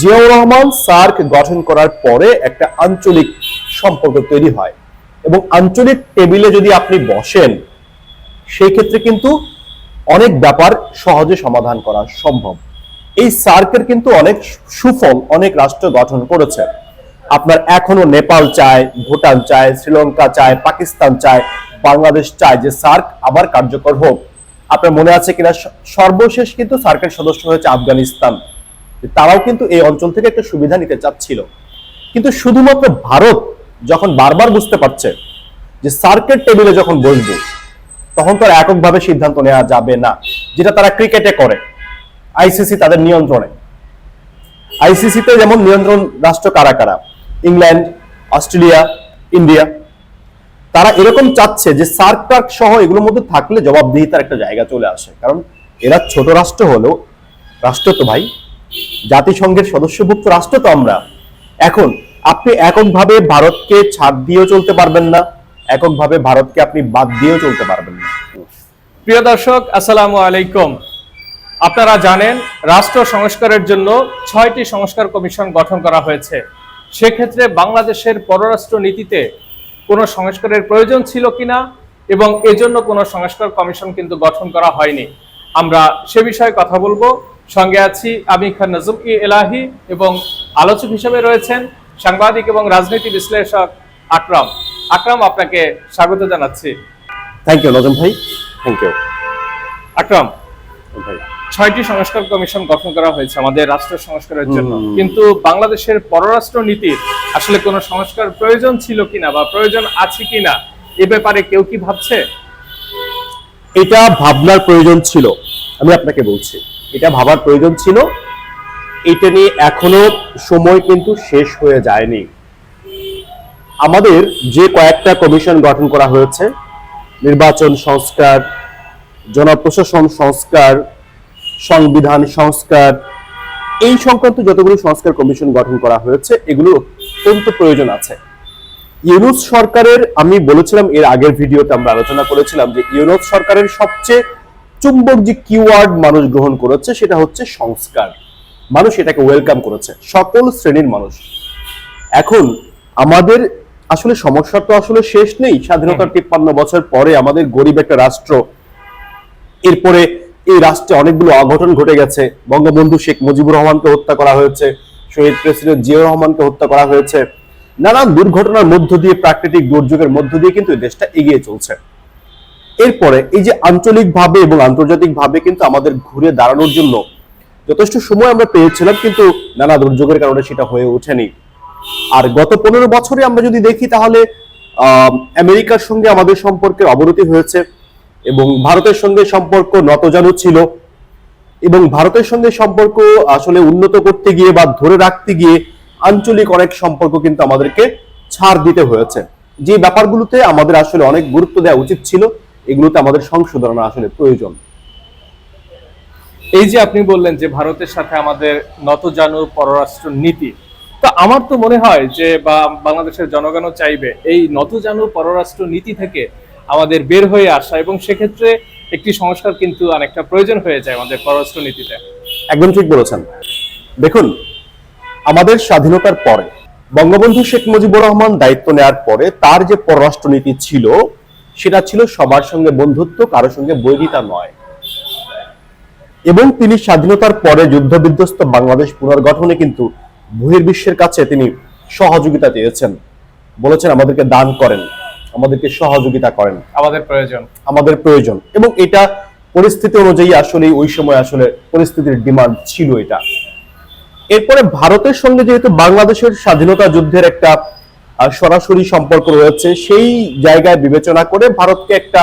Ziaur Rahman SAARC গঠন করার পরে একটা আঞ্চলিক সম্পর্ক তৈরি হয়। এবং আঞ্চলিক টেবিলে যদি আপনি বসেন সেই ক্ষেত্রে কিন্তু অনেক ব্যাপার সহজে সমাধান করা সম্ভব। এই সার্কের কিন্তু অনেক সুফল, অনেক রাষ্ট্র গঠন করেছে। আপনার এখনও নেপাল চায়, ভুটান চায়, শ্রীলঙ্কা চায়, পাকিস্তান চায়, বাংলাদেশ চায় যে সার্ক আবার কার্যকর হোক। আপনার মনে আছে কিনা? সর্বশেষ কিন্তু সার্কের সদস্য হয়েছে আফগানিস্তান। তারাও কিন্তু এই অঞ্চল থেকে একটা সুবিধা নিতে চাচ্ছিল। কিন্তু শুধুমাত্র ভারত যখন বারবার বুঝতে পারছে যে সার্কের টেবিলে যখন বসবে, তখন তো এককভাবে সিদ্ধান্ত নেওয়া যাবে না, যেটা তারা ক্রিকেটে করে আইসিসি তাদের নিয়ন্ত্রণে। আইসিসিতে যেমন নিয়ন্ত্রণ রাষ্ট্র কারা কারা ইংল্যান্ড অস্ট্রেলিয়া ইন্ডিয়া তারা এরকম চাচ্ছে যে সার্ক সহ এগুলোর মধ্যে থাকলে জবাবদিহিতার একটা জায়গা চলে আসে। কারণ এরা ছোট রাষ্ট্র হলেও, রাষ্ট্র তো ভাই জাতিসংঘের সদস্যভুক্ত রাষ্ট্র তো আমরা। এখন আপনি এককভাবে ভারতকে ছাড় দিয়েও চলতে পারবেন না, এককভাবে ভারতকে আপনি বাদ দিয়েও চলতে পারবেন না। প্রিয় দর্শক, আসসালামু আলাইকুম। আপনারা জানেন, রাষ্ট্র সংস্কারের জন্য ছয়টি সংস্কার কমিশন গঠন করা হয়েছে। সেক্ষেত্রে বাংলাদেশের পররাষ্ট্র নীতিতে কোনো সংস্কারের প্রয়োজন ছিল কিনা এবং এজন্য কোনো সংস্কার কমিশন কিন্তু গঠন করা হয়নি। আমরা সে বিষয়ে কথা বলব। সঙ্গে আছি আমি খান নজম ই এলাহি এবং আলোচক হিসেবে রয়েছেন সাংবাদিক এবং রাজনীতি বিশ্লেষক আকরাম। আকরাম আপনাকে স্বাগত জানাচ্ছি। থ্যাংক ইউ নজম ভাই। থ্যাংক ইউ আকরাম ভাই। ছয়টি সংস্কার কমিশন গঠন করা হয়েছে আমাদের রাষ্ট্র সংস্কারের জন্য। কিন্তু বাংলাদেশের পররাষ্ট্র নীতির আসলে কোনো সংস্কার প্রয়োজন ছিল কিনা বা প্রয়োজন আছে কিনা এ ব্যাপারে কেউ কি ভাবছে? এটা ভাবনার প্রয়োজন ছিল। আমি আপনাকে বলছি। এটা ভাবার প্রয়োজন ছিল। এটা নিয়ে এখনও সময় কিন্তু শেষ হয়ে যায়নি। আমাদের যে কয়েকটা কমিশন গঠন করা হয়েছে, নির্বাচন সংস্কার, জনপ্রশাসন সংস্কার, সংবিধান সংস্কার, এই সংক্রান্ত যতগুলো সংস্কার কমিশন গঠন করা হয়েছে, এগুলো অত্যন্ত প্রয়োজন আছে। ইউনুস সরকারের, আমি বলেছিলাম এর আগের ভিডিওতে আমরা আলোচনা করেছিলাম যে ইউনুস সরকারের সবচেয়ে চুম্বক যে কিওয়ার্ড মানুষ গ্রহণ করেছে সেটা হচ্ছে সংস্কার। মানুষ এটাকে ওয়েলকাম করেছে। সকল শ্রেণির মানুষ। এখন আমাদের আসলে সমস্যা তো আসলে শেষ নেই। স্বাধীনতার তিপ্পান্ন বছর পরে আমাদের গরিব একটা রাষ্ট্র। এরপরে এই রাষ্ট্রে অনেকগুলো অঘটন ঘটে গেছে। বঙ্গবন্ধু শেখ মুজিবুর রহমানকে হত্যা করা হয়েছে। শহীদ প্রেসিডেন্ট জিয়াউর রহমানকে হত্যা করা হয়েছে। নানান দুর্ঘটনার মধ্য দিয়ে প্রাকৃতিক দুর্যোগের মধ্য দিয়ে কিন্তু এই দেশটা এগিয়ে চলছে। এরপরে এই যে আঞ্চলিকভাবে এবং আন্তর্জাতিকভাবে কিন্তু আমাদের ঘুরে দাঁড়ানোর জন্য যথেষ্ট সময় আমরা পেয়েছিলাম, কিন্তু নানা দুর্যোগের কারণে সেটা হয়ে ওঠেনি। আর গত পনেরো বছরে আমরা যদি দেখি তাহলে আমেরিকার সঙ্গে আমাদের সম্পর্কের অবনতি হয়েছে এবং ভারতের সঙ্গে সম্পর্ক নতজানু ছিল এবং ভারতের সঙ্গে সম্পর্ক আসলে উন্নত করতে গিয়ে বা ধরে রাখতে গিয়ে আঞ্চলিক অনেক সম্পর্ক কিন্তু আমাদেরকে ছাড় দিতে হয়েছে। যে ব্যাপারগুলোতে আমাদের আসলে অনেক গুরুত্ব দেওয়া উচিত ছিল এগুলোতে আমাদের সংশোধন আসলে প্রয়োজন। এই যে আপনি বললেন যে ভারতের সাথে আমাদের নতজানু পররাষ্ট্র নীতি তো আমার তো মনে হয় যে বা বাংলাদেশের জনগণও চাইবে এই নতজানু পররাষ্ট্র নীতি থেকে আমাদের বের হয়ে আসা এবং সেক্ষেত্রে একটি সংস্কার কিন্তু অনেকটা প্রয়োজন হয়ে যায় আমাদের পররাষ্ট্র নীতিতে একদম ঠিক বলেছেন। দেখুন, আমাদের স্বাধীনতার পরে, বঙ্গবন্ধু শেখ মুজিবুর রহমান দায়িত্ব নেওয়ার পরে তার যে পররাষ্ট্রনীতি ছিল সেটা ছিল সবার সঙ্গে বন্ধুত্ব কারোর সঙ্গে বৈরিতা নয়। এবং তিনি স্বাধীনতার পরে যুদ্ধ বিধ্বস্ত বাংলাদেশ পুনর্গঠনে কিন্তু বহির্বিশ্বের কাছে তিনি সহযোগিতা চেয়েছেন। বলেছেন আমাদেরকে দান করেন আমাদেরকে সহযোগিতা করেন। আমাদের প্রয়োজন। আমাদের প্রয়োজন। এবং এটা পরিস্থিতি অনুযায়ী আসলে ওই সময় আসলে পরিস্থিতির ডিমান্ড ছিল এটা। এরপরে ভারতের সঙ্গে যেহেতু বাংলাদেশের স্বাধীনতা যুদ্ধের একটা সরাসরি সম্পর্ক রয়েছে, সেই জায়গায় বিবেচনা করে ভারতকে একটা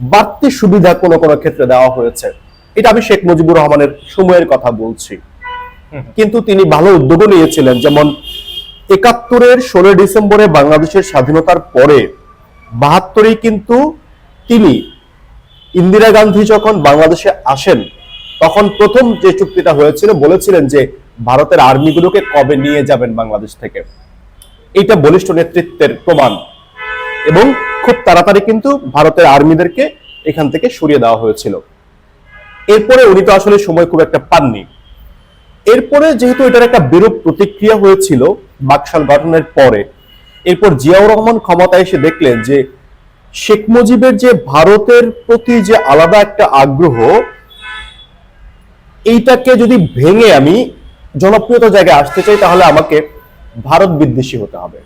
বাড়তি সুবিধা কোনো কোনো ক্ষেত্রে দেওয়া হয়েছে। এটা আমি শেখ মুজিবুর রহমানের সময়ের কথা বলছি। কিন্তু তিনি ভালো উদ্যোগও নিয়েছিলেন, যেমন একাত্তরের ষোলোই ডিসেম্বরে বাংলাদেশের স্বাধীনতার পরে বাহাত্তরেই কিন্তু তিনি ইন্দিরা গান্ধী যখন বাংলাদেশে আসেন, তখন প্রথম যে চুক্তিটা হয়েছিল, বলেছিলেন যে ভারতের আর্মিগুলোকে কবে নিয়ে যাবেন বাংলাদেশ থেকে। এইটা বলিষ্ঠ নেতৃত্বের প্রমাণ। এবং খুব তাড়াতাড়ি কিন্তু ভারতের আর্মিদেরকে এখান থেকে সরিয়ে দেওয়া হয়েছিল। এরপরে উনি তো আসলে সময় খুব একটা পাননি। এরপরে যেহেতু এটার একটা বিরূপ প্রতিক্রিয়া হয়েছিল বাকশাল গঠনের পরে, এরপর জিয়াউর রহমান ক্ষমতায় এসে দেখলেন যে শেখ মুজিবের যে ভারতের প্রতি যে আলাদা একটা আগ্রহ, এইটাকে যদি ভেঙে আমি জনপ্রিয়তা জায়গায় আসতে চাই তাহলে আমাকে ভারত বিদ্বেষী হতে হবে।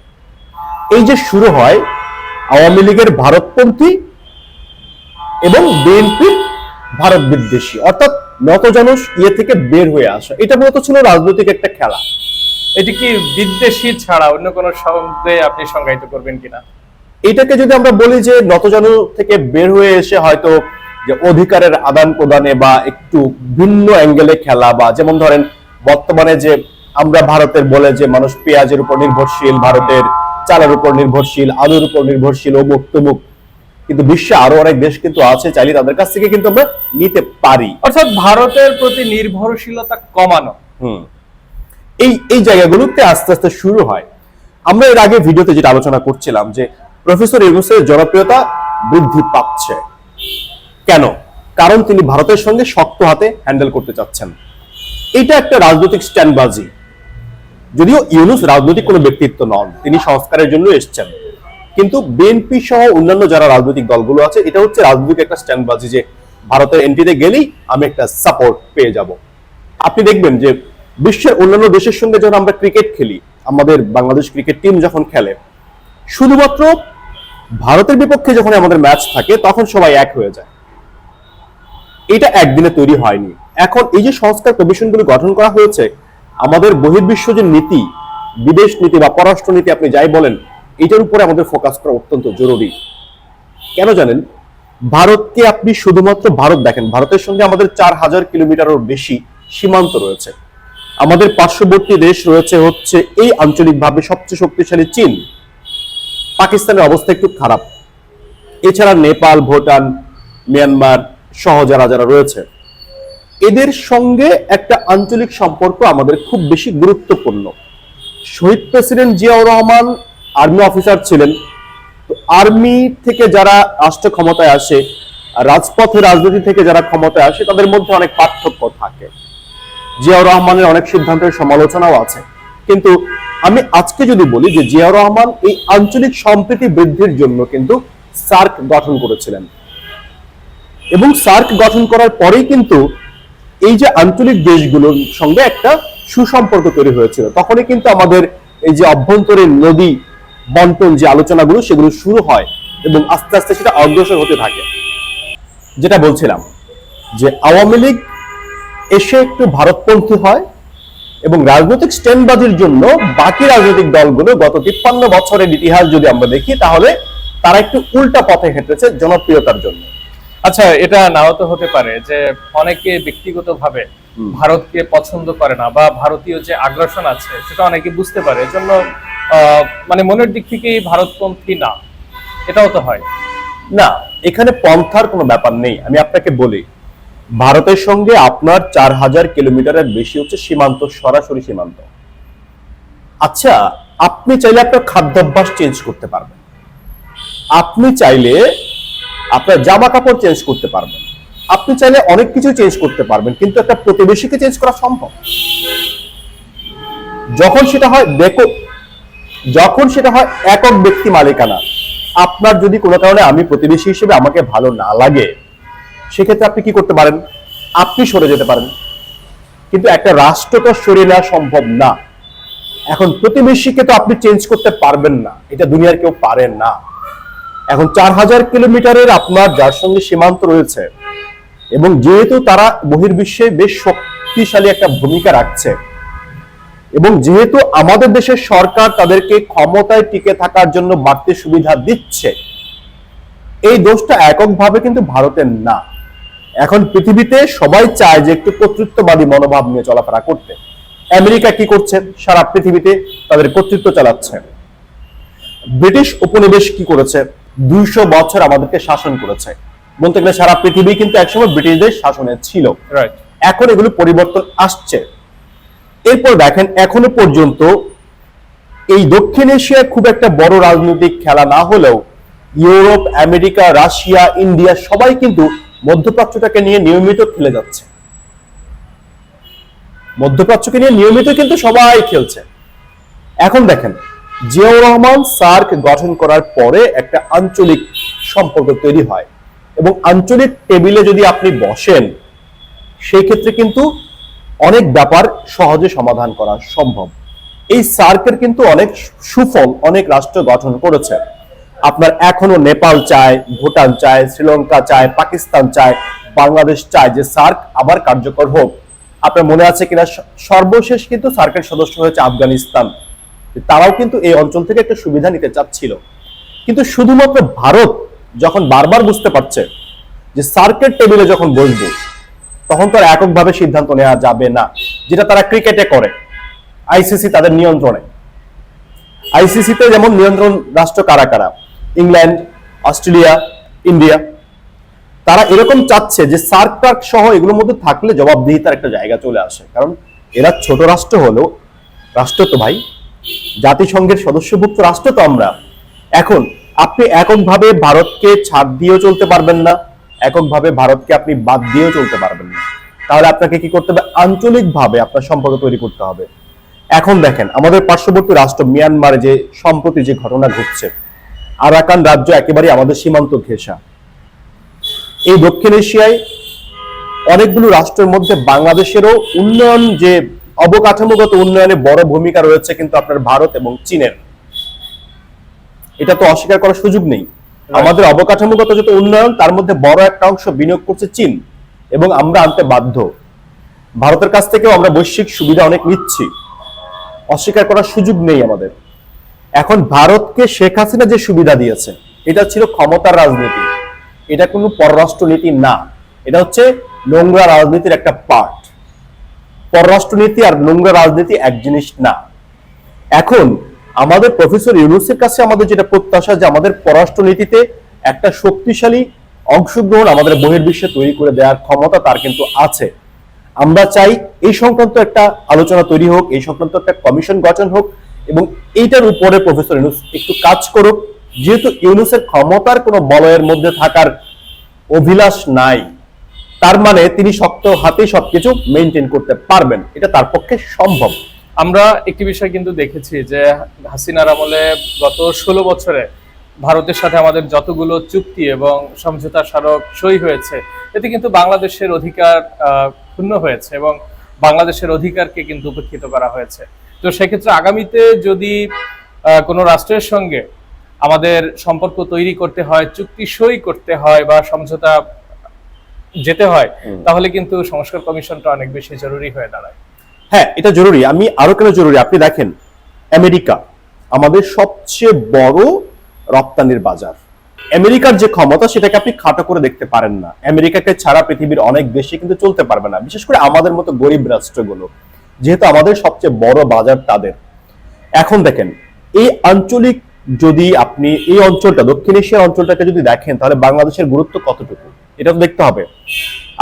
এই যে শুরু হয় আওয়ামী লীগের ভারতপন্থী এবং বিএনপির ভারত বিদ্বেষী। অর্থাৎ নতজানুষ ইয়ে থেকে বের হয়ে আসা। এটা মূলত ছিল রাজনৈতিক একটা খেলা। এটি কি বিদ্বেষী ছাড়া অন্য কোনো শব্দে আপনি সংজ্ঞায়িত করবেন কিনা? এটাকে যদি আমরা বলি যে নতজানু থেকে বের হয়ে এসে হয়তো যে অধিকারের আদান প্রদানে বা একটু ভিন্ন অ্যাঙ্গেলে খেলা বা যেমন ধরেন বর্তমানে যে আমরা ভারতের বলে যে মানুষ পেঁয়াজের উপর নির্ভরশীল ভারতের চালের উপর নির্ভরশীল আলুর উপর নির্ভরশীল অমুক তমুক। কিন্তু বিশ্বে আরও অনেক দেশ কিন্তু আছে চাইলে তাদের কাছ থেকে কিন্তু আমরা নিতে পারি। অর্থাৎ ভারতের প্রতি নির্ভরশীলতা কমানো। হুম। এই এই জায়গাগুলোতে আস্তে আস্তে শুরু হয়। আমরা এর আগে ভিডিওতে যেটা আলোচনা করছিলাম যে প্রফেসর ইউনুসের জনপ্রিয়তা বৃদ্ধি পাচ্ছে। কেন? কারণ তিনি ভারতের সঙ্গে শক্ত হাতে হ্যান্ডেল করতে চাচ্ছেন। এটা একটা রাজনৈতিক স্ট্যান্ডবাজি। যদিও ইউনুস রাজনৈতিক কোনো ব্যক্তিত্ব নন, তিনি সংস্কারের জন্য এসছেন। কিন্তু বিএনপি সহ অন্যান্য যারা রাজনৈতিক দলগুলো আছে, এটা হচ্ছে রাজনৈতিক একটা স্ট্যান্ডবাজি যে ভারতের এন্ট্রিতে গেলেই আমি একটা সাপোর্ট পেয়ে যাব। আপনি দেখবেন যে বিশ্বের অন্যান্য দেশের সঙ্গে যখন আমরা ক্রিকেট খেলি, আমাদের বাংলাদেশ ক্রিকেট টিম যখন খেলে, শুধুমাত্র ভারতের বিপক্ষে যখন আমাদের ম্যাচ থাকে, তখন সবাই এক হয়ে যায়। এটা একদিনে তৈরি হয়নি। এখন এই যে সংস্কার কমিশনগুলো গঠন করা হয়েছে আমাদের বহির্বিশ্ব যে নীতি, বিদেশ নীতি বা পররাষ্ট্র নীতি আপনি যাই বলেন, এটার উপরে আমাদের ফোকাস করা অত্যন্ত জরুরি। কেন জানেন? ভারতকে আপনি শুধুমাত্র ভারত দেখেন, ভারতের সঙ্গে আমাদের চার হাজার কিলোমিটারের বেশি সীমান্ত রয়েছে। আমাদের পার্শ্ববর্তী দেশ রয়েছে হচ্ছে এই আঞ্চলিকভাবে সবচেয়ে শক্তিশালী চীন। পাকিস্তানের অবস্থা একটু খারাপ। এছাড়া নেপাল, ভুটান, মিয়ানমার সহ যারা যারা রয়েছে। এদের সঙ্গে একটা আঞ্চলিক সম্পর্ক আমাদের খুব বেশি গুরুত্বপূর্ণ। শহীদ president Ziaur Rahman army officer ছিলেন। আর্মি থেকে যারা রাষ্ট্র ক্ষমতায় আসে, রাজপথে, রাজনীতি থেকে যারা ক্ষমতায় আসে, তাদের মধ্যে অনেক পার্থক্য থাকে। জিয়াউর রহমানের অনেক সিদ্ধান্তের সমালোচনাও আছে। কিন্তু আমি আজকে যদি বলি যে জিয়াউর রহমান এই আঞ্চলিক সম্প্রীতি বৃদ্ধির জন্য কিন্তু সার্ক গঠন করেছিলেন। এবং সার্ক গঠন করার পরেই কিন্তু এই যে আঞ্চলিক দেশগুলোর সঙ্গে একটা সুসম্পর্ক তৈরি হয়েছিল, তখনই কিন্তু আমাদের এই যে অভ্যন্তরীণ নদী বন্টন যে আলোচনাগুলো, সেগুলো শুরু হয় এবং আস্তে আস্তে সেটা অগ্রসর হতে থাকে। যেটা বলছিলাম যে আওয়ামী লীগ এসে একটু ভারতপন্থী হয় এবং রাজনৈতিক স্ট্যান্ডবাজির জন্য বাকি রাজনৈতিক দলগুলো গত তিপ্পান্ন বছরের ইতিহাস যদি আমরা দেখি, তাহলে তারা একটু উল্টা পথে হেঁটেছে জনপ্রিয়তার জন্য। আচ্ছা এটা নাও তো হতে পারে যে অনেকে ব্যক্তিগতভাবে। ভারতকে পছন্দ করে না বা ভারতীয় যে আগ্রাসন আছে সেটা অনেকে বুঝতে পারে। এজন্য মানে মনের দিক থেকেই ভারতপন্থী না এটাও তো হয়। না এখানে পন্থার কোনো ব্যাপার নেই। আমি আপনাকে বলি ভারতের সঙ্গে আপনার চার হাজার কিলোমিটারের বেশি হচ্ছে সীমান্ত সরাসরি সীমান্ত। আচ্ছা আপনি চাইলে আপনার খাদ্যাভ্যাস চেঞ্জ করতে পারবেন। আপনি চাইলে আপনার জামা কাপড় চেঞ্জ করতে পারবেন। আপনি চাইলে অনেক কিছু চেঞ্জ করতে পারবেন, কিন্তু একটা প্রতিবেশীকে চেঞ্জ করা সম্ভব। যখন সেটা হয় দেখো, যখন সেটা হয় একক ব্যক্তি মালিকানা, আপনার যদি কোনো কারণে আমি প্রতিবেশী হিসেবে আমাকে ভালো না লাগে, সেক্ষেত্রে আপনি কি করতে পারেন? আপনি সরে যেতে পারেন। কিন্তু একটা রাষ্ট্র তো সরিয়ে নেওয়া সম্ভব না। এখন প্রতিবেশীকে তো আপনি চেঞ্জ করতে পারবেন না। এটা দুনিয়ার কেউ পারেন না। এখন চার হাজার কিলোমিটারের আপনার যার সঙ্গে সীমান্ত রয়েছে। এবং যেহেতু তারা বহির্বিশ্বে বেশ শক্তিশালী একটা ভূমিকা রাখছে, এবং যেহেতু আমাদের দেশের সরকার তাদেরকে ক্ষমতায় টিকে থাকার জন্য বাড়তি সুবিধা দিচ্ছে, এই দোষটা এককভাবে কিন্তু ভারতের না। এখন পৃথিবীতে সবাই চায় যে একটু কর্তৃত্ববাদী মনোভাব নিয়ে চলাফেরা করতে। আমেরিকা কি করছে? সারা পৃথিবীতে তাদের কর্তৃত্ব চালাচ্ছে। ব্রিটিশ উপনিবেশ কি করেছে? দুইশো বছর আমাদেরকে শাসন করেছে। বলতে গেলে সারা পৃথিবী কিন্তু একসময় ব্রিটিশদের শাসনে ছিল। এখন এগুলো পরিবর্তন আসছে। এরপর দেখেন এখনও পর্যন্ত এই দক্ষিণ এশিয়ায় খুব একটা বড় রাজনৈতিক খেলা না হলেও ইউরোপ আমেরিকা রাশিয়া ইন্ডিয়া সবাই কিন্তু মধ্যপ্রাচ্যটাকে নিয়ে নিয়মিত খেলে যাচ্ছে। মধ্যপ্রাচ্যকে নিয়ে নিয়মিত কিন্তু সবাই খেলছে। এখন দেখেন জিয়াউর রহমান সার্ক গঠন করার পরে একটা আঞ্চলিক সম্পর্ক তৈরি হয় এবং আঞ্চলিক টেবিলে যদি আপনি বসেন সেই ক্ষেত্রে কিন্তু অনেক ব্যাপার সহজে সমাধান করা সম্ভব। এই সার্কের কিন্তু অনেক সুফল, অনেক রাষ্ট্র গঠন করেছে। আপনার এখনও নেপাল চায়, ভুটান চায়, শ্রীলঙ্কা চায়, পাকিস্তান চায়, বাংলাদেশ চায় যে সার্ক আবার কার্যকর হোক। আপনার মনে আছে কিনা? সর্বশেষ কিন্তু সার্কের সদস্য হয়েছে আফগানিস্তান। তারাও কিন্তু এই অঞ্চল থেকে একটা সুবিধা নিতে চাচ্ছিল। কিন্তু শুধুমাত্র ভারত যখন বারবার বুঝতে পারছে যে সার্কের টেবিলে যখন বসবে, তখন তো এককভাবে সিদ্ধান্ত নেওয়া যাবে না, যেটা তারা ক্রিকেটে করে আইসিসি তাদের নিয়ন্ত্রণে। আইসিসিতে যেমন নিয়ন্ত্রণ রাষ্ট্র কারা কারা ইংল্যান্ড অস্ট্রেলিয়া ইন্ডিয়া তারা এরকম চাচ্ছে যে সার্ক টার্ক সহ এগুলোর মধ্যে থাকলে জবাবদিহিতার একটা জায়গা চলে আসে। কারণ এরা ছোট রাষ্ট্র হলেও, রাষ্ট্র তো ভাই জাতিসংঘের সদস্যভুক্ত রাষ্ট্র তো আমরা। এখন আপনি এককভাবে ভারতকে ছাড় দিয়েও চলতে পারবেন না, এককভাবে ভারতকে আপনি বাদ দিয়েও চলতে পারবেন না। তাহলে আপনাকে কি করতে হবে? আঞ্চলিকভাবে আপনার সম্পর্ক তৈরি করতে হবে। এখন দেখেন, আমাদের পার্শ্ববর্তী রাষ্ট্র মিয়ানমারে যে সম্প্রতি যে ঘটনা ঘটছে, আরাকান রাজ্য একেবারে আমাদের সীমান্ত ঘেঁষা। এই দক্ষিণ এশিয়ায় অনেকগুলো রাষ্ট্রের মধ্যে বাংলাদেশেরও উন্নয়ন যে অবকাঠামোগত উন্নয়নে বড় ভূমিকা রয়েছে কিন্তু আপনার ভারত এবং চীনের। এটা তো অস্বীকার করার সুযোগ নেই। আমাদের অবকাঠামোগত যত উন্নয়ন তার মধ্যে বড় একটা অংশ বিনিয়োগ করছে চীন এবং আমরা আনতে বাধ্য। ভারতের কাছ থেকেও আমরা বৈশ্বিক সুবিধা অনেক নিচ্ছি। অস্বীকার করার সুযোগ নেই আমাদের। এখন ভারতকে শেখ হাসিনা যে সুবিধা দিয়েছে এটা ছিল ক্ষমতার রাজনীতি। এটা কোনো পররাষ্ট্রনীতি না। এটা হচ্ছে নোংরা রাজনীতির একটা পার্ট পররাষ্ট্রনীতি আর নোংরা রাজনীতি এক জিনিস না। এখন আমাদের প্রফেসর ইউনুসের কাছে আমাদের যেটা প্রত্যাশা যে আমাদের পররাষ্ট্রনীতিতে একটা শক্তিশালী অংশগ্রহণ আমাদের বহির্বিশ্বে তৈরি করে দেওয়ার ক্ষমতা তার কিন্তু আছে। আমরা চাই এই সংক্রান্ত একটা আলোচনা তৈরি হোক, এই সংক্রান্ত একটা কমিশন গঠন হোক এবং এইটার উপরে প্রফেসর ইউনুস একটু কাজ করুক। যেহেতু ইউনুসের ক্ষমতার কোনো বলয়ের মধ্যে থাকার অভিলাষ নাই। তার মানে তিনি শক্ত হাতে সবকিছু মেনটেন করতে পারবেন। এটা তার পক্ষে সম্ভব। আমরা একটি বিষয় কিন্তু দেখেছি যে হাসিনার আমলে গত ষোলো বছরে ভারতের সাথে আমাদের যতগুলো চুক্তি এবং সমঝোতা স্মারক সই হয়েছে, এতে কিন্তু বাংলাদেশের অধিকার ক্ষুণ্ণ হয়েছে এবং বাংলাদেশের অধিকারকে কিন্তু উপেক্ষিত করা হয়েছে। তো সেক্ষেত্রে আগামীতে যদি কোনো রাষ্ট্রের সঙ্গে আমাদের সম্পর্ক তৈরি করতে হয়, চুক্তি সই করতে হয় বা সমঝোতা যেতে হয় তাহলে কিন্তু সংস্কার কমিশনটা অনেক বেশি জরুরি হয়ে দাঁড়ায়। হ্যাঁ এটা জরুরি। আমি আরও কেন জরুরি? আপনি দেখেন আমেরিকা আমাদের সবচেয়ে বড় রপ্তানির বাজার। আমেরিকার যে ক্ষমতা সেটাকে আপনি খাটো করে দেখতে পারেন না। আমেরিকাকে ছাড়া পৃথিবীর অনেক দেশে কিন্তু চলতে পারবে না। বিশেষ করে আমাদের মতো গরিব রাষ্ট্রগুলো যেহেতু আমাদের সবচেয়ে বড় বাজার তাদের। এখন দেখেন এই আঞ্চলিক যদি আপনি এই অঞ্চলটা দক্ষিণ এশিয়ার অঞ্চলটাকে যদি দেখেন তাহলে বাংলাদেশের গুরুত্ব কতটুকু? এটা তো দেখতে হবে।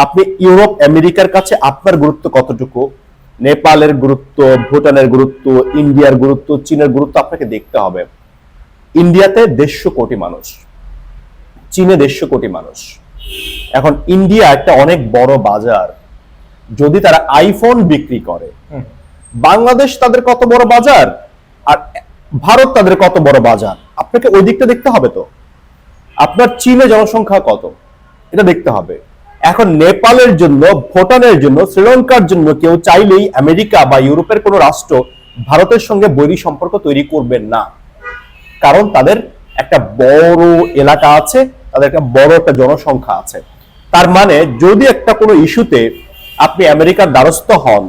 আপনি ইউরোপ আমেরিকার কাছে আপনার গুরুত্ব কতটুকু? নেপালের গুরুত্ব ভুটানের গুরুত্ব ইন্ডিয়ার গুরুত্ব চীনের গুরুত্ব আপনাকে দেখতে হবে। ইন্ডিয়াতে দেড়শো কোটি মানুষ। চীনে দেড়শো কোটি মানুষ। এখন ইন্ডিয়া একটা অনেক বড় বাজার। যদি তারা আইফোন বিক্রি করে বাংলাদেশ তাদের কত বড় বাজার? আর ভারত তাদের কত বড় বাজার? আপনাকে ওই দিকটা দেখতে হবে তো। আপনার চীনে জনসংখ্যা কত? এটা দেখতে হবে। এখন নেপালের জন্য, ভুটানের জন্য, শ্রীলঙ্কার জন্য কেউ চাইলেই আমেরিকা বা ইউরোপের কোনো রাষ্ট্র ভারতের সঙ্গে বৈরী সম্পর্ক তৈরি করবেন না। কারণ তাদের একটা বড় এলাকা আছে, তাদের একটা বড় একটা জনসংখ্যা আছে। তার মানে যদি একটা কোনো ইস্যুতে আপনি আমেরিকার দ্বারস্থ হন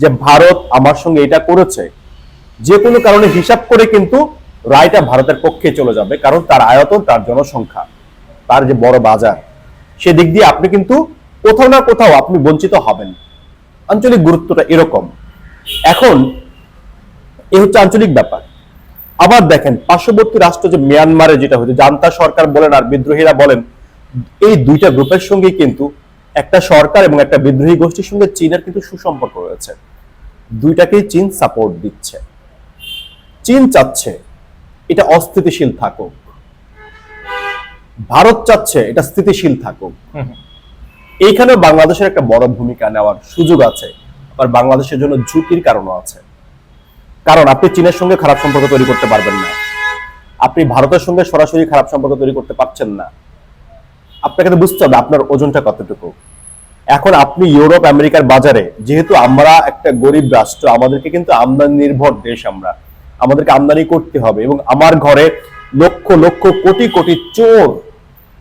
যে ভারত আমার সঙ্গে এটা করেছে, যে কোনো কারণে হিসাব করে কিন্তু রায়টা ভারতের পক্ষে চলে যাবে, কারণ তার আয়তন, তার জনসংখ্যা, তার যে বড় বাজার। সেদিক দিয়ে আপনি কিন্তু কোথাও না কোথাও আপনি বঞ্চিত হবেন। আঞ্চলিক গুরুত্বটা এরকম। এখন এ হচ্ছে আঞ্চলিক ব্যাপার। আবার দেখেন, পার্শ্ববর্তী রাষ্ট্র যে মিয়ানমারে যেটা হচ্ছে জান্তা সরকার বলেন আর বিদ্রোহীরা বলেন, এই দুইটা গ্রুপের সঙ্গে কিন্তু একটা সরকার এবং একটা বিদ্রোহী গোষ্ঠীর সঙ্গে চীনের কিন্তু সুসম্পর্ক রয়েছে। দুইটাকেই চীন সাপোর্ট দিচ্ছে। চীন চাচ্ছে এটা অস্থিতিশীল থাকুক। ভারত চাচ্ছে এটা স্থিতিশীল থাকুক। এইখানে বাংলাদেশের একটা বড় ভূমিকা নেওয়ার সুযোগ আছে আর বাংলাদেশের জন্য ঝুঁকির কারণও আছে। কারণ আপনি চীনের সঙ্গে খারাপ সম্পর্ক তৈরি করতে পারবেন না। আপনি ভারতের সঙ্গে সরাসরি খারাপ সম্পর্ক তৈরি করতে পারছেন না। আপনাকে তো বুঝতে হবে আপনার ওজনটা কতটুকু। এখন আপনি ইউরোপ আমেরিকার বাজারে যেহেতু আমরা একটা গরিব রাষ্ট্র আমাদেরকে কিন্তু আমদানি নির্ভর দেশ আমরা। আমাদেরকে আমদানি করতে হবে এবং আমার ঘরে লক্ষ লক্ষ কোটি কোটি চোর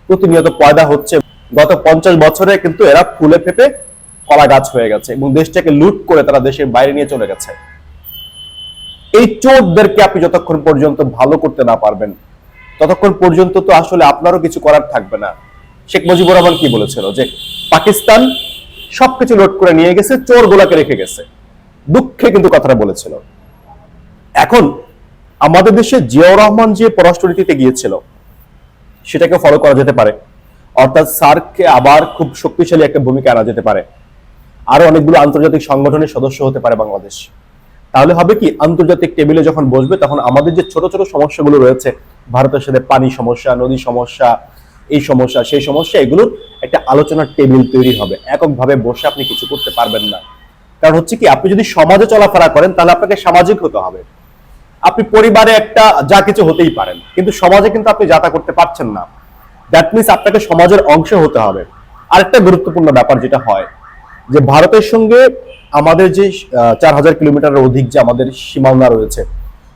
প্রতিনিয়ত পয়দা হচ্ছে। গত পঞ্চাশ বছরে কিন্তু এরা ফুলে ফেপে কলা গাছ হয়ে গেছে এবং দেশটাকে লুট করে তারা দেশের বাইরে নিয়ে চলে গেছে। এই চোরদেরকে আপনি যতক্ষণ পর্যন্ত ভালো করতে না পারবেন, ততক্ষণ পর্যন্ত তো আসলে আপনারও কিছু করার থাকবে না। শেখ মুজিবুর রহমান কি বলেছিল? যে পাকিস্তান সবকিছু লোড করে নিয়ে গেছে চোর গোলাকে রেখে গেছে। দুঃখে কিন্তু কথাটা বলেছিল। এখন আমাদের দেশে জিয়াউর রহমান যে পররাষ্ট্রনীতিতে গিয়েছিল সেটাকে ফলো করা যেতে পারে। অর্থাৎ সার্ককে আবার খুব শক্তিশালী একটা ভূমিকা আনা যেতে পারে। আরও অনেকগুলো আন্তর্জাতিক সংগঠনের সদস্য হতে পারে বাংলাদেশ। তাহলে হবে কি, আন্তর্জাতিক টেবিলে যখন বসবে, তখন আমাদের যে ছোট ছোট সমস্যাগুলো রয়েছে, ভারতের সাথে পানি সমস্যা, নদী সমস্যা, এই সমস্যা, সেই সমস্যা, এগুলোর একটা আলোচনার টেবিল তৈরি হবে। এককভাবে বসে আপনি কিছু করতে পারবেন না। কারণ হচ্ছে কি, আপনি যদি সমাজে চলাফেরা করেন, তাহলে আপনাকে সামাজিক হতে হবে। আপনি পরিবারে একটা যা কিছু হতেই পারেন, কিন্তু সমাজে কিন্তু আপনি যাতা করতে পারছেন না। দ্যাট মিনস আপনাকে সমাজের অংশ হতে হবে। আরেকটা গুরুত্বপূর্ণ ব্যাপার যেটা হয়, যে ভারতের সঙ্গে আমাদের যে চার হাজার কিলোমিটারের অধিক যে আমাদের সীমানা রয়েছে,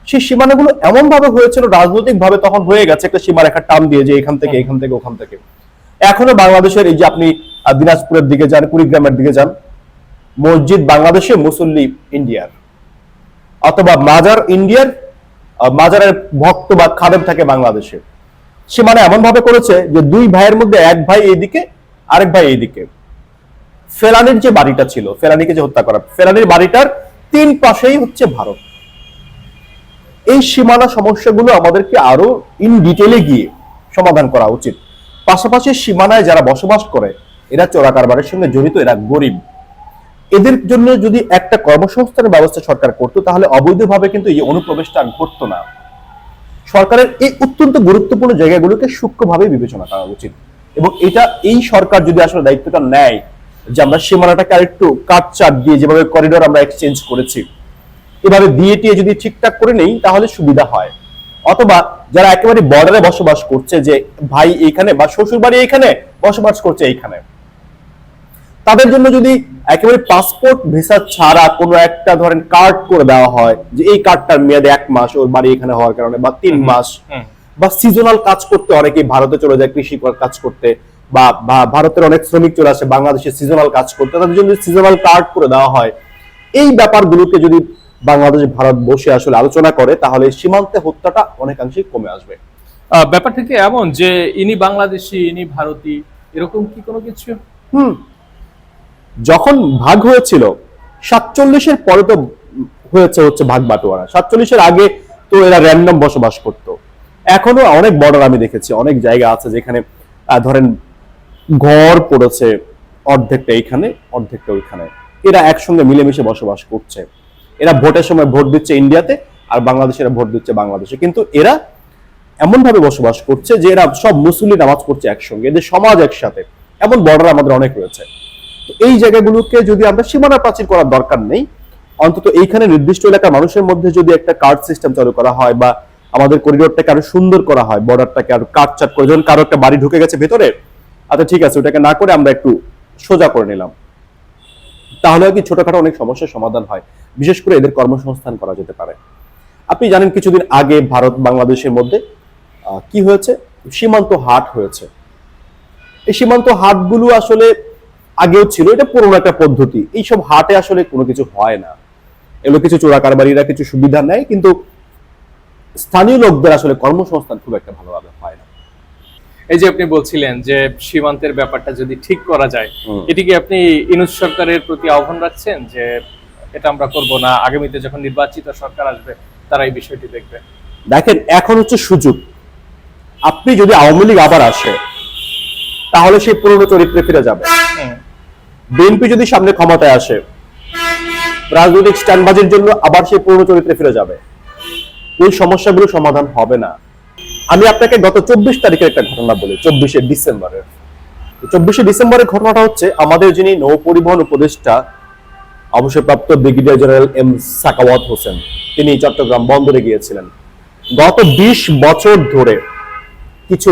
সেই সীমানাগুলো এমন ভাবে হয়েছিল রাজনৈতিক ভাবে তখন হয়ে গেছে, একটা সীমারেখা টান দিয়ে যে এখান থেকে এখান থেকে, ওখান থেকে। এখনও বাংলাদেশের এই যে আপনি দিনাজপুরের দিকে যান, কুড়িগ্রামের দিকে যান, মসজিদ বাংলাদেশে মুসল্লি ইন্ডিয়ার। অথবা মাজার ইন্ডিয়ার মাজারের ভক্ত বা খাদেম থাকে বাংলাদেশে। সে মানে এমন ভাবে করেছে যে দুই ভাইয়ের মধ্যে এক ভাই এইদিকে, আরেক ভাই এইদিকে। ফেলানির যে বাড়িটা ছিল, ফেলানিকে যে হত্যা করা, ফেলানির বাড়িটার তিন পাশেই হচ্ছে ভারত। এই সীমানা সমস্যাগুলো আমাদেরকে আরও ইন ডিটেলে গিয়ে সমাধান করা উচিত। পাশাপাশি সীমানায় যারা বসবাস করে, এরা চোরা কারবারের সঙ্গে জড়িত, এরা গরিব। এদের জন্য যদি একটা কর্মসংস্থানের ব্যবস্থা সরকার করতো, তাহলে অবৈধভাবে কিন্তু এই অনুপ্রবেশটা আর ঘটতো না। সরকারের এই অত্যন্ত গুরুত্বপূর্ণ জায়গাগুলোকে সূক্ষ্মভাবে বিবেচনা করা উচিত। এবং এটা এই সরকার যদি আসলে দায়িত্বটা নেয়, যে আমরা সীমানাটাকে আরেকটু কাটচাট দিয়ে যেভাবে করিডোর আমরা এক্সচেঞ্জ করেছি, এভাবে দিয়ে টিয়ে যদি ঠিকঠাক করে নেই, তাহলে সুবিধা হয়। অথবা যারা একেবারে বর্ডারে বসবাস করছে, যে ভাই এইখানে বা শ্বশুর বাড়ি এইখানে বসবাস করছে এইখানে তাদের জন্য যদি একেবারে পাসপোর্ট ভিসা ছাড়া কোনো একটা ধরেন কার্ড করে দেওয়া হয় যে এই কার্ডটার মেয়াদে এক মাস ওর বাড়ি এখানে হওয়ার কারণে বা তিন মাস বা সিজনাল কাজ করতে অনেকেই ভারতে চলে যায় কৃষি কাজ করতে বা ভারতের অনেক শ্রমিক চলে আসে বাংলাদেশে সিজনাল কাজ করতে তাদের জন্য সিজনাল কার্ড করে দেওয়া হয় এই ব্যাপারগুলোকে যদি বাংলাদেশ ভারত বসে আসলে আলোচনা করে তাহলে সীমান্তে হত্যাটা অনেকাংশেই কমে আসবে। আহ, ব্যাপারটা কি এমন যে ইনি বাংলাদেশি ইনি ভারতী এরকম কি কোনো কিছু? হুম। যখন ভাগ হয়েছিল, সাতচল্লিশের পরে তো হয়েছে হচ্ছে ভাগ বাটোয়ারা। সাতচল্লিশের আগে তো এরা র্যান্ডম বসবাস করত। এখনও অনেক বর্ডার আমি দেখেছি, অনেক জায়গা আছে যেখানে ধরেন ঘর পড়েছে অর্ধেকটা এইখানে অর্ধেকটা ওইখানে। এরা একসঙ্গে মিলেমিশে বসবাস করছে। এরা ভোটের সময় ভোট দিচ্ছে ইন্ডিয়াতে আর বাংলাদেশেরা ভোট দিচ্ছে বাংলাদেশে। কিন্তু এরা এমন ভাবে বসবাস করছে যে এরা সব মুসলিম নামাজ পড়ছে একসঙ্গে, এদের সমাজ একসাথে। এমন বর্ডার আমাদের অনেক রয়েছে। এই জায়গাগুলোকে যদি আমরা সীমানা প্রাচীর করার দরকার নেই, অন্তত এইখানে নির্দিষ্ট এলাকার মানুষের মধ্যে যদি একটা কার্ড সিস্টেম চালু করা হয় বা আমাদের করিডোরটাকে আরও সুন্দর করা হয় বর্ডারটাকে আরও কাট চাট করে যখন কারও একটা বাড়ি ঢুকে গেছে ভেতরে আচ্ছা ঠিক আছে, ওটাকে না করে আমরা একটু সোজা করে নিলাম। তাহলে কি ছোটখাটো অনেক সমস্যার সমাধান হয়, বিশেষ করে এদের কর্মসংস্থান করা যেতে পারে। আপনি জানেন কিছুদিন আগে ভারত বাংলাদেশের মধ্যে কি হয়েছে? সীমান্ত হাট হয়েছে। এই সীমান্ত হাটগুলো আসলে আগেও ছিল এটা পুরোনো একটা পদ্ধতি। এইসব হাটে আসলে কোনো কিছু হয় না। এগুলো কিছু চোরা কারবারিরা কিছু সুবিধা নেয় কিন্তু স্থানীয় লোকদের আসলে কর্মসংস্থান খুব একটা ভালোভাবে হয় না। এই যে আপনি বলছিলেন যে সীমান্তের ব্যাপারটা যদি ঠিক করা যায় হুম। এটি কি আপনি ইনুস সরকারের প্রতি আহ্বান রাখছেন যে এটা আমরা করব না আগামীতে যখন নির্বাচিত সরকার আসবে তারা এই বিষয়টি দেখবে? দেখেন এখন হচ্ছে সুযোগ। আপনি যদি আওয়ামী লীগ আবার আসে তাহলে সেই পুরনো চরিত্রে ফিরে যাবে। বিএনপি যদি সামনে ক্ষমতায় আসে, রাজনৈতিক স্ট্যান্ডবাজির জন্য আবার সেই পুরনো চরিত্রে ফিরে যাবে। এই সমস্যাগুলো সমাধান হবে না। আমি আপনাকে গত চব্বিশ তারিখের একটা ঘটনা বলি, চব্বিশে ডিসেম্বরের। চব্বিশে ডিসেম্বরের ঘটনাটা হচ্ছে, আমাদের যিনি নৌ পরিবহন উপদেষ্টা, অবসরপ্রাপ্ত brigadier general M Sakhawat Hossain, তিনি চট্টগ্রাম বন্দরে গিয়েছিলেন। গত বিশ বছর ধরে কিছু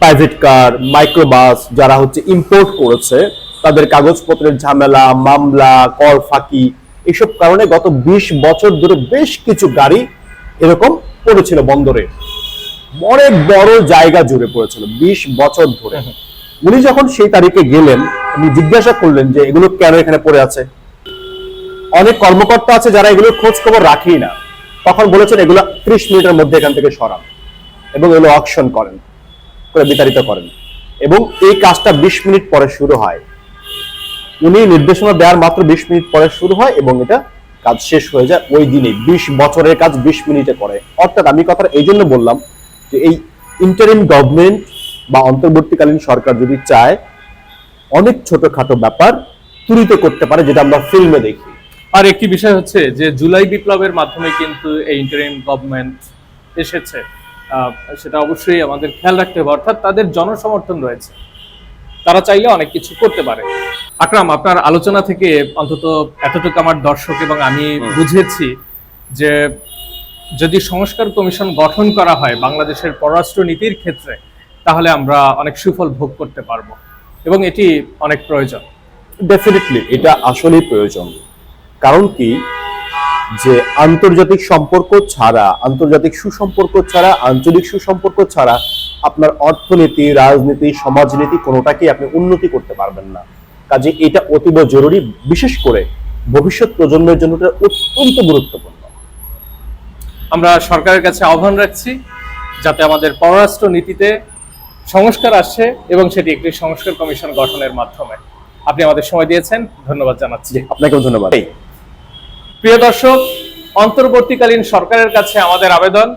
প্রাইভেট কার মাইক্রোবাস যারা হচ্ছে ইম্পোর্ট করেছে তাদের কাগজপত্রের ঝামেলা মামলা কর ফাঁকি এসব কারণে গত বিশ বছর ধরে বেশ কিছু গাড়ি এরকম পড়েছিল বন্দরে। অনেক বড় জায়গা জুড়ে পড়েছিল বিশ বছর ধরে। উনি যখন সেই তারিখে গেলেন উনি জিজ্ঞাসা করলেন যে এগুলো কেন এখানে পড়ে আছে? অনেক কর্মকর্তা আছে যারা এগুলোর খোঁজ খবর রাখেই না। তখন বলেছেন এগুলো ত্রিশ মিনিটের মধ্যে এখান থেকে সরান এবং এগুলো অকশন করেন করে বিতাড়িত করেন। এবং এই কাজটা বিশ মিনিট পরে শুরু হয়। উনি নির্দেশনা দেওয়ার মাত্র বিশ মিনিট পরে শুরু হয় এবং এটা কাজ শেষ হয়ে যায় ওই দিনে, বিশ বছরের কাজ বিশ মিনিটে করে। অর্থাৎ আমি কথাটা এই জন্য বললাম যে এই ইন্টারিম গভর্নমেন্ট বা অন্তর্বর্তীকালীন সরকার যদি চায়, অনেক ছোটখাটো ব্যাপার তুলিতে করতে পারে, যেটা আমরা ফিল্মে দেখি। আর একটি বিষয় হচ্ছে যে জুলাই বিপ্লবের মাধ্যমে কিন্তু এই ইন্টারিম গভর্নমেন্ট এসেছে। সেটা অবশ্যই আমাদের খেয়াল রাখতে হবে। অর্থাৎ তাদের জনসমর্থন রয়েছে। তারা চাইলে অনেক কিছু করতে পারে। আকরাম আপনার আলোচনা থেকে অন্তত এতটুকু আমার দর্শক এবং আমি বুঝেছি যে যদি সংস্কার কমিশন গঠন করা হয় বাংলাদেশের পররাষ্ট্র নীতির ক্ষেত্রে তাহলে আমরা অনেক সুফল ভোগ করতে পারব এবং এটি অনেক প্রয়োজন। ডেফিনেটলি এটা আসলেই প্রয়োজন। কারণ কি? যে আন্তর্জাতিক সম্পর্ক ছাড়া আন্তর্জাতিক সুসম্পর্ক ছাড়া আঞ্চলিক সুসম্পর্ক ছাড়া আপনার অর্থনীতি রাজনীতি সমাজনীতি কোনোটাকেই আপনি উন্নতি করতে পারবেন না। কাজে এটা অতীব জরুরি বিশেষ করে ভবিষ্যৎ প্রজন্মের জন্য এটা অত্যন্ত গুরুত্বপূর্ণ। আমরা সরকারের কাছে আহ্বান রাখছি যাতে আমাদের পররাষ্ট্র নীতিতে সংস্কার আসছে এবং সেটি একটি সংস্কার কমিশন গঠনের মাধ্যমে। আপনি আমাদের সময় দিয়েছেন ধন্যবাদ জানাচ্ছি। আপনাকেও ধন্যবাদ। প্রিয় দর্শক অন্তর্বর্তীকালীন সরকারের কাছে আমাদের আবেদন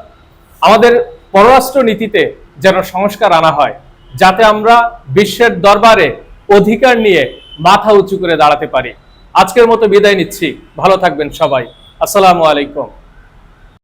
আমাদের পররাষ্ট্র নীতিতে যেন সংস্কার আনা হয়, যাতে আমরা বিশ্বের দরবারে অধিকার নিয়ে মাথা উঁচু করে দাঁড়াতে পারি। আজকের মতো বিদায় নিচ্ছি। ভালো থাকবেন সবাই। আসসালামু আলাইকুম।